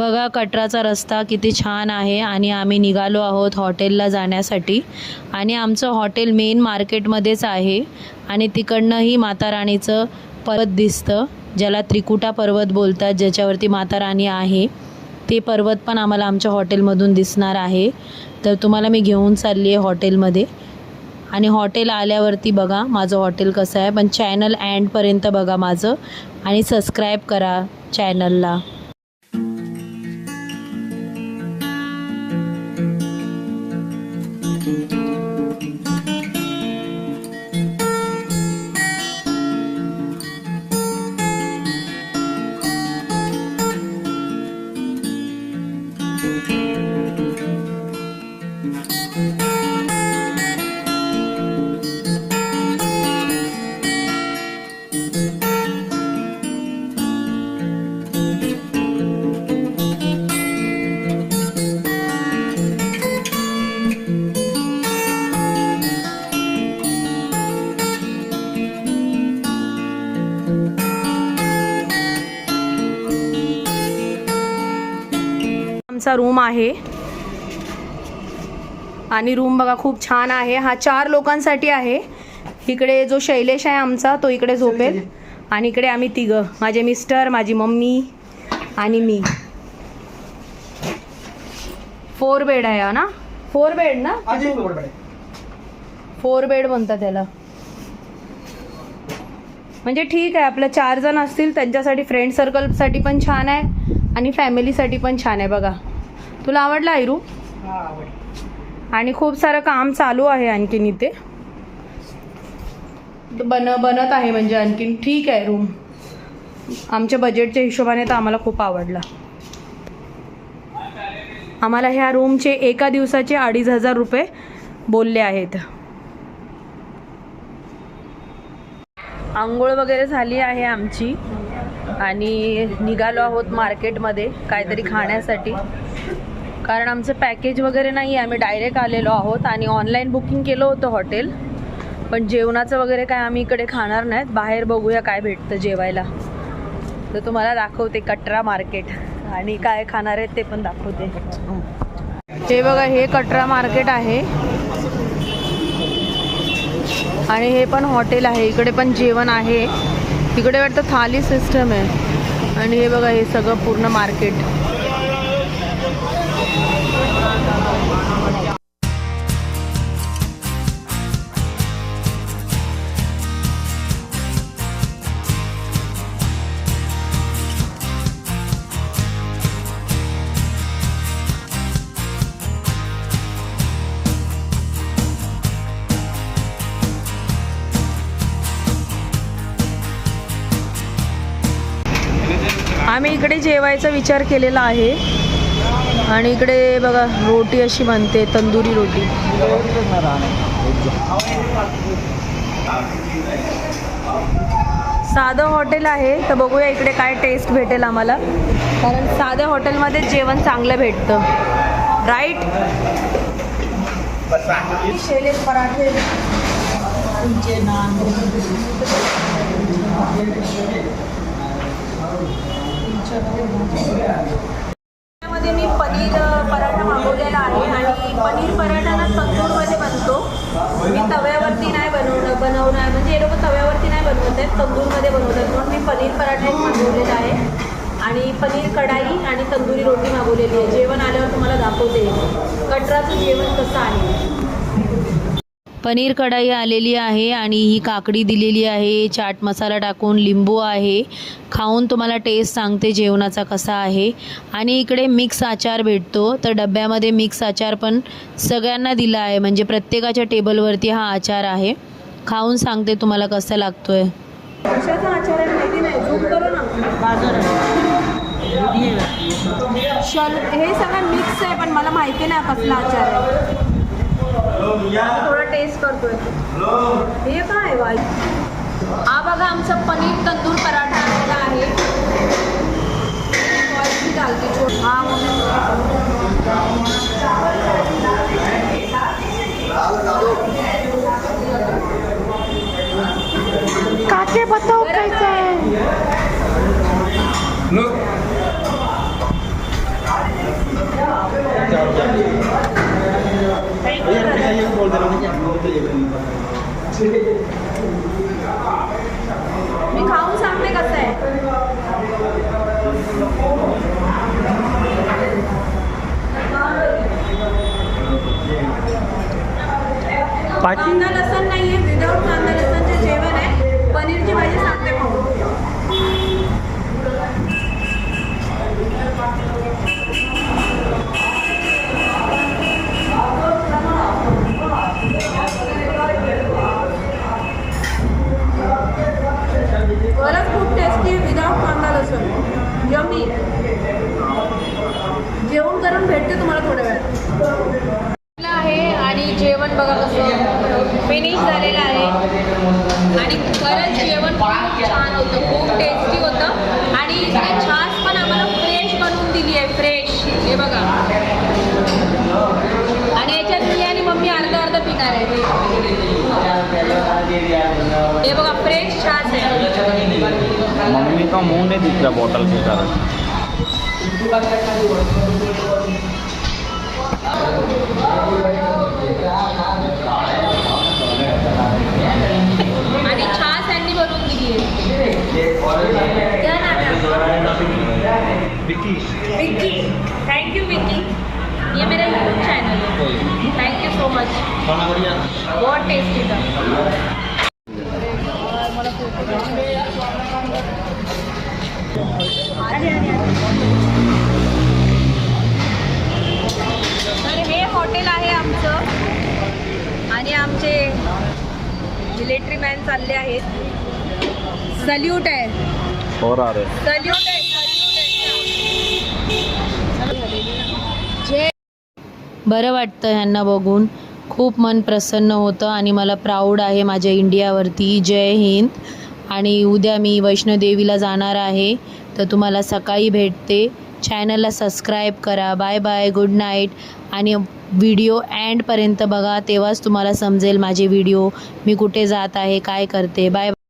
बघा कटराचा रस्ता किती छान आहे आणि आम्ही निघालो आहोत हॉटेलला जाण्यासाठी. आणि आमचं हॉटेल मेन मार्केटमध्येच आहे आणि तिकडनंही माता राणीचं पर्वत दिसतं ज्याला त्रिकुटा पर्वत बोलतात ज्याच्यावरती माता राणी आहे. ते पर्वत पण आम्हाला आमच्या हॉटेलमधून दिसणार आहे. तर तुम्हाला मी घेऊन चालली आहे हॉटेलमध्ये. आणि हॉटेल आल्यावरती बघा माझं हॉटेल कसं आहे. पण चॅनल अँडपर्यंत बघा माझं. आणि सबस्क्राईब करा चॅनलला. आमचा रूम आहे. आणि रूम बघा खूप छान आहे. हा चार लोकांसाठी आहे. इकडे जो शैलेश आहे आमचा तो इकडे झोपेल. आणि इकडे आम्ही तिघं माझे मिस्टर माझी मम्मी आणि मी. फोर बेड आहे हा ना? फोर बेड ना? फोर बेड म्हणतात त्याला. म्हणजे ठीक आहे आपलं चार जण असतील त्यांच्यासाठी फ्रेंड सर्कलसाठी पण छान आहे आणि फॅमिलीसाठी पण छान आहे बघा. तुला आवडला आहे रूम आणि खूप सारं काम चालू आहे आणखीन इथे. बन बनत आहे म्हणजे आणखीन. ठीक आहे रूम आमच्या बजेटच्या हिशोबाने तर आम्हाला खूप आवडला. आम्हाला ह्या रूमचे एका दिवसाचे अडीच हजार रुपये बोलले आहेत. आंघोळ वगैरे झाली आहे आमची. आणि निघालो आहोत मार्केटमध्ये काहीतरी खाण्यासाठी. कारण आमचं पॅकेज वगैरे नाही आहे आम्ही डायरेक्ट आलेलो आहोत आणि ऑनलाईन बुकिंग केलं होतं हॉटेल पण जेवणाचं वगैरे काय आम्ही इकडे खाणार नाहीत. बाहेर बघूया काय भेटतं जेवायला. तर तुम्हाला दाखवते कटरा मार्केट आणि काय खाणार आहेत ते पण दाखवते. हे बघा हे कटरा मार्केट आहे. आणि हे पण हॉटेल आहे. इकडे पण जेवण आहे. इकडे वाटतं थाली सिस्टम आहे. आणि हे बघा हे सगळं पूर्ण मार्केट आम्ही इकडे जेवायचा विचार केलेला आहे. आणि इकडे बघा रोटी अशी बनते तंदुरी रोटी. साधं हॉटेल आहे तर बघूया इकडे काय टेस्ट भेटेल आम्हाला. कारण साध्या हॉटेलमध्ये जेवण चांगलं भेटतं. राईट शेले पराठे. मध्ये मी पनीर पराठा मागवलेला आहे आणि पनीर पराठा ना तंदूरमध्ये बनतो मी तव्यावरती नाही बनवणं बनवणार. म्हणजे हे लोक तव्यावरती नाही बनवत आहेत तंदूरमध्ये बनवतात म्हणून मी पनीर पराठा एक मागवलेला आहे. आणि पनीर कढाई आणि तंदुरी रोटी मागवलेली आहे. जेवण आल्यावर तुम्हाला दाखवते. कटराचं जेवण कसं आहे? पनीर कढाई आलेली आहे आणि ही काकडी दिलेली आहे. चाट मसाला टाकून लिंबू आहे. खाऊन तुम्हाला टेस्ट सांगते जेवणाचा कसा आहे. आणि इकडे मिक्स आचार भेटतो. तर डब्यामध्ये मिक्स आचार पण सगळ्यांना दिला आहे. म्हणजे प्रत्येकाच्या टेबलवरती हा आचार आहे. खाऊन सांगते तुम्हाला कसा आचार आहे हे सगळं मिक्स आहे पण मला माहिती नाही कसला आचार आहे. टेस्ट करतोय. हे काय वाई? हा बघा आमचा पनीर तंदूर पराठा आलेला आहे. क्वालिटी घालते छोट हा मी खाऊन सांगते कसं आहे. कांदा लसण नाहीये विदाऊट कांदा जेवण आहे पनीरची भाजी सांगते खाऊन खरंच खूप टेस्टी आहे विदाऊट कांदा लसूण यमी जेवण करून भेटते तुम्हाला थोड्या वेळात आहे आणि जेवण बघा कसं फिनिश झालेलं आहे आणि खरंच जेवण खूप छान होतं खूप टेस्टी होतं आणि इथे छास पण आम्हाला फ्रेश बनवून दिली आहे फ्रेश हे बघा. आणि याच्यात मी आणि मम्मी अर्ध अर्ध पिणार आहे. हे बघा फ्रेश छास आहे. मम्मी का मुंह नहीं दिख रहा बोतल के कारण? आणि छास यांनी बनवून दिली आहे. आपका? विक्की थैंक यू विक्की ये मेरा यूट्यूब चैनल है। थैंक यू सो मच बहुत टेस्टी था। तर हे हॉटेल आहे आमचं. आणि आमचे मिलिटरी मॅन चालले आहेत. सल्यूट आहे. और आ रहे सल्यूट आहे. बरं वाटतं ह्यांना बघून. खूप मन प्रसन्न होतं आणि मला प्राऊड आहे माझ्या इंडियावरती. जय हिंद. आणि उद्या मी वैष्णोदेवीला जाणार आहे. तर तुम्हाला सकाळी भेटते. चॅनलला सबस्क्राईब करा. बाय बाय गुड नाईट आणि व्हिडिओ अँडपर्यंत बघा. तेव्हाच तुम्हाला समजेल माझे व्हिडिओ मी कुठे जात आहे काय करते. बाय